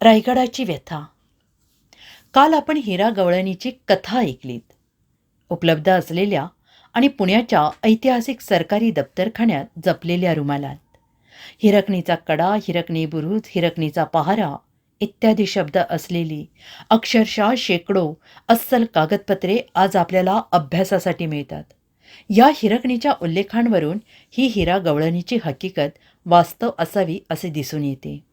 रायगडाची व्यथा. काल आपण हिरा गवळणीची कथा ऐकलीत. उपलब्ध असलेल्या आणि पुण्याच्या ऐतिहासिक सरकारी दप्तरखान्यात जपलेल्या रुमालात. हिरकणीचा कडा हिरकणी बुरुज हिरकणीचा पहारा इत्यादी शब्द असलेली अक्षरशः शेकडो अस्सल कागदपत्रे आज आपल्याला अभ्यासासाठी मिळतात. या हिरकणीच्या उल्लेखांवरून ही हिरा गवळणीची हकीकत वास्तव असावी असे दिसून येते.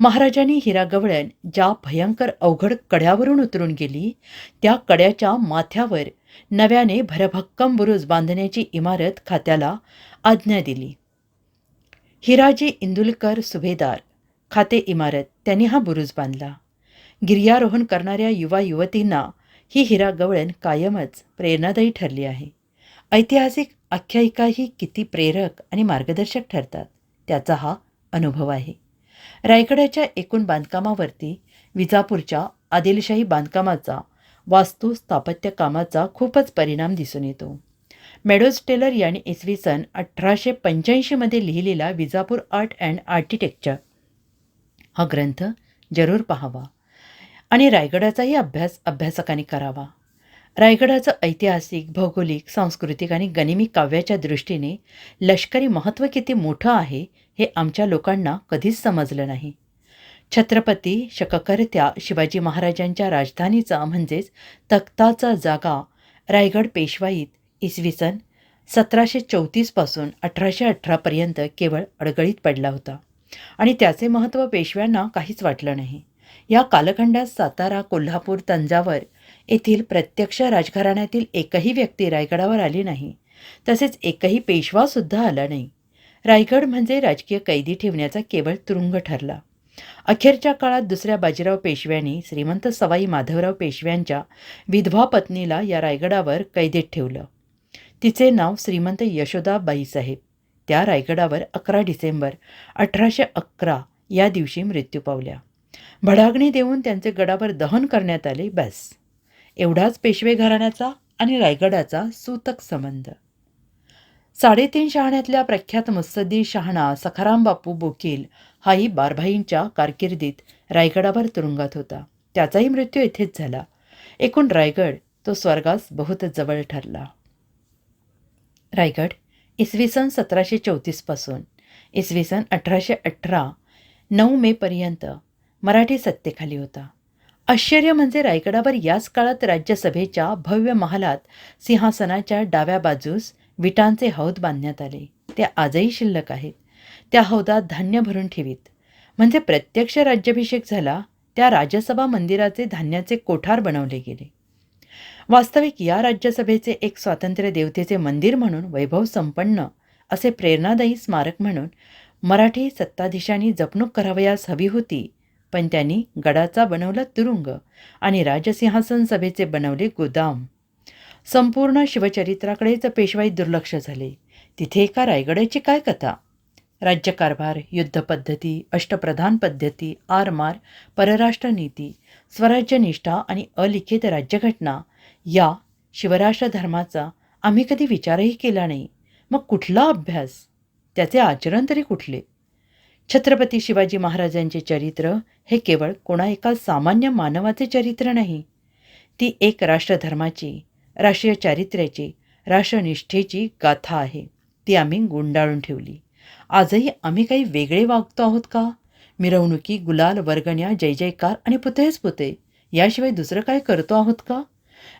महाराजांनी हिरा गवळण ज्या भयंकर अवघड कड्यावरून उतरून गेली त्या कड्याच्या माथ्यावर नव्याने भरभक्कम बुरुज बांधण्याची इमारत खात्याला आज्ञा दिली. हिराजी इंदुलकर सुभेदार खाते इमारत त्यांनी हा बुरुज बांधला. गिर्यारोहण करणाऱ्या युवा युवतींना ही हिरा गवळण कायमच प्रेरणादायी ठरली आहे. ऐतिहासिक आख्यायिकाही किती प्रेरक आणि मार्गदर्शक ठरतात त्याचा हा अनुभव आहे. रायगडाच्या एकूण बांधकामावरती विजापूरच्या आदिलशाही बांधकामाचा वास्तू स्थापत्य कामाचा खूपच परिणाम दिसून येतो. मेडोज टेलर यांनी इसवी सन अठराशे पंच्याऐंशीमध्ये लिहिलेला विजापूर आर्ट अँड आर्किटेक्चर हा ग्रंथ जरूर पाहावा आणि रायगडाचाही अभ्यास अभ्यासकांनी करावा. रायगडाचं ऐतिहासिक भौगोलिक सांस्कृतिक आणि गनिमी काव्याच्या दृष्टीने लष्करी महत्त्व किती मोठं आहे हे आमच्या लोकांना कधीच समजलं नाही. छत्रपती शककर्त्या शिवाजी महाराजांच्या राजधानीचा म्हणजेच तख्ताचा जागा रायगड पेशवाईत इसवी सन सतराशे चौतीसपासून अठराशे अठरापर्यंत केवळ अडगळीत पडला होता. आणि त्याचे महत्त्व पेशव्यांना काहीच वाटलं नाही. या कालखंडात सातारा कोल्हापूर तंजावर येथील प्रत्यक्ष राजघराण्यातील एकही व्यक्ती रायगडावर आली नाही. तसेच एकही पेशवासुद्धा आला नाही. रायगड म्हणजे राजकीय कैदी ठेवण्याचा केवळ तुरुंग ठरला. अखेरच्या काळात दुसऱ्या बाजीराव पेशव्यांनी श्रीमंत सवाई माधवराव पेशव्यांच्या विधवा पत्नीला या रायगडावर कैदेत ठेवलं. तिचे नाव श्रीमंत यशोदाबाईसाहेब त्या रायगडावर अकरा डिसेंबर अठराशे अकरा या दिवशी मृत्यू पावल्या. भडागणी देऊन त्यांचे गडावर दहन करण्यात आले बस. एवढाच पेशवे घराण्याचा आणि रायगडाचा सूतक संबंध. साडेतीन शहाण्यातल्या प्रख्यात मुत्सद्दी शहाणा सखाराम बापू बोकील हाही बारभाईंच्या कारकिर्दीत रायगडावर तुरुंगात होता. त्याचाही मृत्यू येथेच झाला. एकूण रायगड तो स्वर्गास बहुत जवळ ठरला. रायगड इसवी सन सतराशे चौतीसपासून इसवी सन अठराशे अठरा नऊ मेपर्यंत मराठी सत्तेखाली होता. आश्चर्य म्हणजे रायगडावर याच काळात राज्यसभेच्या भव्य महालात सिंहासनाच्या डाव्या बाजूस विटांचे हौद बांधण्यात आले. ते आजही शिल्लक आहेत. त्या हौदात धान्य भरून ठेवीत. म्हणजे प्रत्यक्ष राज्याभिषेक झाला त्या राज्यसभा मंदिराचे धान्याचे कोठार बनवले गेले. वास्तविक या राज्यसभेचे एक स्वातंत्र्य देवतेचे मंदिर म्हणून वैभव संपन्न असे प्रेरणादायी स्मारक म्हणून मराठी सत्ताधीशांनी जपणूक करावयास हवी होती पण त्यांनी गडाचा बनवला तुरुंग आणि राजसिंहासन सभेचे बनवले गोदाम. संपूर्ण शिवचरित्राकडेच पेशवाई दुर्लक्ष झाले. तिथे एका रायगडाची काय कथा? राज्यकारभार युद्धपद्धती अष्टप्रधान पद्धती आरमार परराष्ट्र नीती स्वराज्यनिष्ठा आणि अलिखित राज्यघटना या शिवराष्ट्र धर्माचा आम्ही कधी विचारही केला नाही. मग कुठला अभ्यास? त्याचे आचरण तरी कुठले? छत्रपती शिवाजी महाराजांचे चरित्र हे केवळ कोणा एका सामान्य मानवाचे चरित्र नाही. ती एक राष्ट्रधर्माची राष्ट्रीय चारित्र्याची राष्ट्रनिष्ठेची गाथा आहे. ती आम्ही गुंडाळून ठेवली. आजही आम्ही काही वेगळे वागतो आहोत का? मिरवणुकी गुलाल वर्गण्या जय जयकार आणि पुतळेच पुते याशिवाय दुसरं काय करतो आहोत का?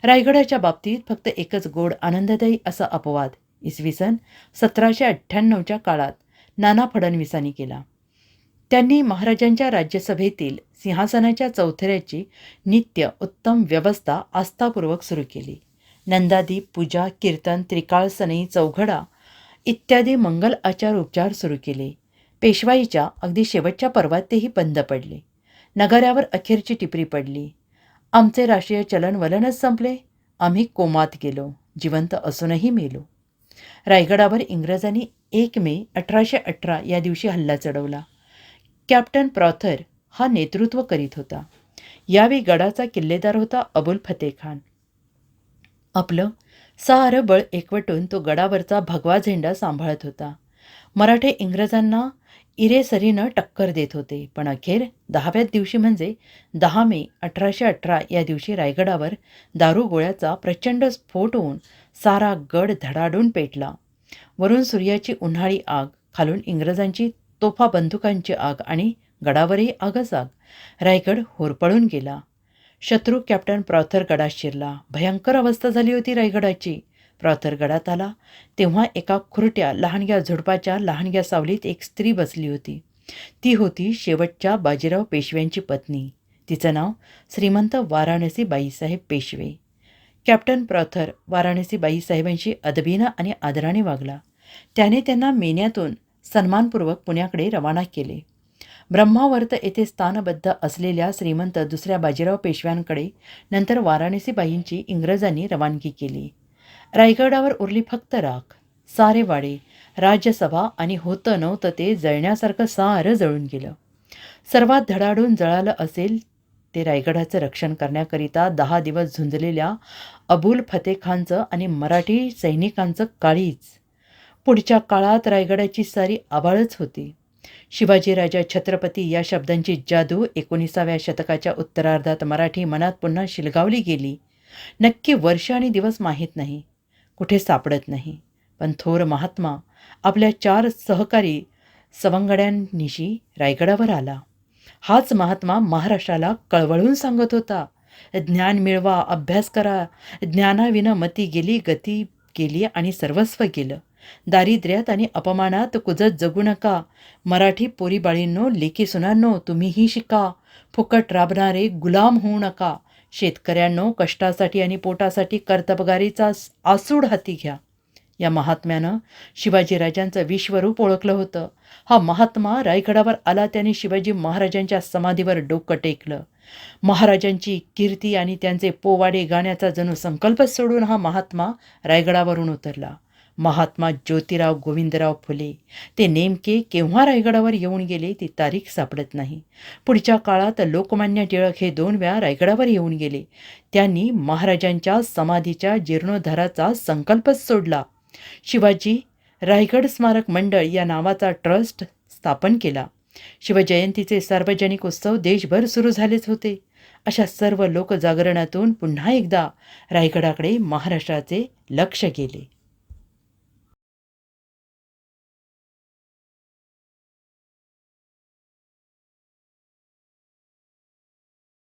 रायगडाच्या बाबतीत फक्त एकच गोड आनंददायी असा अपवाद. इसवी सन सतराशे अठ्ठ्याण्णवच्या काळात नाना फडणवीसांनी केला. त्यांनी महाराजांच्या राज्यसभेतील सिंहासनाच्या चौथऱ्याची नित्य उत्तम व्यवस्था आस्थापूर्वक सुरू केली. नंदादीप पूजा कीर्तन त्रिकाळ सनई चौघडा इत्यादी मंगल आचार उपचार सुरू केले. पेशवाईच्या अगदी शेवटच्या पर्वात तेही बंद पडले. नगाऱ्यावर अखेरची टिपरी पडली. आमचे राष्ट्रीय चलनवलनच संपले. आम्ही कोमात गेलो. जिवंत असूनही मेलो. रायगडावर इंग्रजांनी एक मे अठराशे अठरा या दिवशी हल्ला चढवला. कॅप्टन प्रॉथर हा नेतृत्व करीत होता. यावेळी गडाचा किल्लेदार होता अबुल फतेह खान. आपलं सारं बळ एकवटून तो गडावरचा भगवा झेंडा सांभाळत होता. मराठे इंग्रजांना इरेसरीनं टक्कर देत होते पण अखेर दहाव्याच दिवशी म्हणजे दहा मे अठराशे अठरा या दिवशी रायगडावर दारुगोळ्याचा प्रचंड स्फोट होऊन सारा गड धडाडून पेटला. वरून सूर्याची उन्हाळी आग खालून इंग्रजांची तोफा बंदुकांची आग आणि गडावरही आगच आग रायगड होरपळून गेला. शत्रू कॅप्टन प्रॉथर गडात शिरला. भयंकर अवस्था झाली होती रायगडाची. प्रॉथर गडात आला. तेव्हा एका खुरट्या लहानग्या झुडपाच्या लहानग्या सावलीत एक स्त्री बसली होती. ती होती शेवटच्या बाजीराव पेशव्यांची पत्नी. तिचं नाव श्रीमंत वाराणसी बाईसाहेब पेशवे. कॅप्टन प्रॉथर वाराणसी बाईसाहेबांशी अदबीनं आणि आदराने वागला. त्याने त्यांना मेन्यातून सन्मानपूर्वक पुण्याकडे रवाना केले. ब्रह्मावर्त येथे स्थानबद्ध असलेल्या श्रीमंत दुसऱ्या बाजीराव पेशव्यांकडे नंतर वाराणसीबाईंची इंग्रजांनी रवानगी केली. रायगडावर उरली फक्त राख. सारे वाडे राज्यसभा आणि होतं नव्हतं ते जळण्यासारखं सारं जळून गेलं. सर्वात धडाडून जळालं असेल ते रायगडाचं रक्षण करण्याकरिता दहा दिवस झुंजलेल्या अबुल फतेखानचं आणि मराठी सैनिकांचं काळीच पुढच्या काळात रायगडाची सारी आबाळच होती. शिवाजीराजा छत्रपती या शब्दांची जादू एकोणीसाव्या शतकाच्या उत्तरार्धात मराठी मनात पुन्हा शिलगावली गेली. नक्की वर्ष आणि दिवस माहीत नाही. कुठे सापडत नाही. पण थोर महात्मा आपल्या चार सहकारी सवंगड्यांनिशी रायगडावर आला. हाच महात्मा महाराष्ट्राला कळवळून सांगत होता. ज्ञान मिळवा अभ्यास करा. ज्ञानाविना मती गेली गती गेली आणि सर्वस्व गेलं. दारिद्र्यात आणि अपमानात कुजत जगू नका. मराठी पोरीबाळींनो लेकी सुनांनो तुम्हीही शिका. फुकट राबणारे गुलाम होऊ नका. शेतकऱ्यांनो कष्टासाठी आणि पोटासाठी कर्तबगारीचा आसूड हाती घ्या. या महात्म्यानं शिवाजीराजांचं विश्वरूप ओळखलं होतं. हा महात्मा रायगडावर आला त्याने शिवाजी महाराजांच्या समाधीवर डोकं टेकलं. महाराजांची कीर्ती आणि त्यांचे पोवाडे गाण्याचा जणू संकल्पच सोडून हा महात्मा रायगडावरून उतरला. महात्मा ज्योतिराव गोविंदराव फुले. ते नेमके केव्हा रायगडावर येऊन गेले ती तारीख सापडत नाही. पुढच्या काळात लोकमान्य टिळक हे दोन वेळा रायगडावर येऊन गेले. त्यांनी महाराजांच्या समाधीच्या जीर्णोद्धाराचा संकल्पच सोडला. शिवाजी रायगड स्मारक मंडळ या नावाचा ट्रस्ट स्थापन केला. शिवजयंतीचे सार्वजनिक उत्सव देशभर सुरू झालेच होते. अशा सर्व लोकजागरणातून पुन्हा एकदा रायगडाकडे महाराष्ट्राचे लक्ष गेले.